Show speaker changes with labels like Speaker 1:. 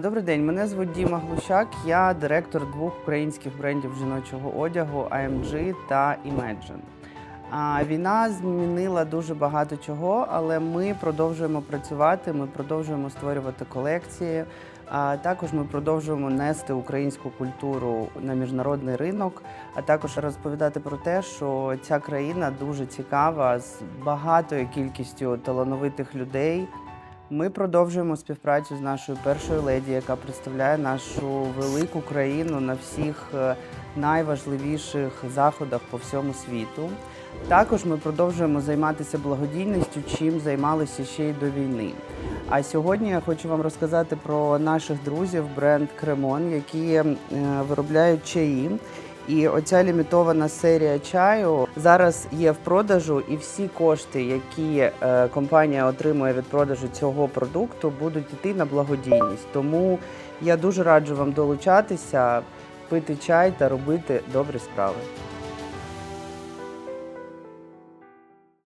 Speaker 1: Добрий день, мене звуть Діма Глущак. Я директор двох українських брендів жіночого одягу AMG та Imagine. Війна змінила дуже багато чого, але ми продовжуємо працювати. Ми продовжуємо створювати колекції. А також ми продовжуємо нести українську культуру на міжнародний ринок, а також розповідати про те, що ця країна дуже цікава з багатою кількістю талановитих людей. Ми продовжуємо співпрацю з нашою першою леді, яка представляє нашу велику країну на всіх е, найважливіших заходах по всьому світу. Також ми продовжуємо займатися благодійністю, чим займалися ще й до війни. А сьогодні я хочу вам розказати про наших друзів, бренд Кремон, які е, виробляють чаї. І оця лімітована серія чаю зараз є в продажу, і всі кошти, які е, компанія отримує від продажу цього продукту, будуть йти на благодійність. Тому я дуже раджу вам долучатися, пити чай та робити добрі справи.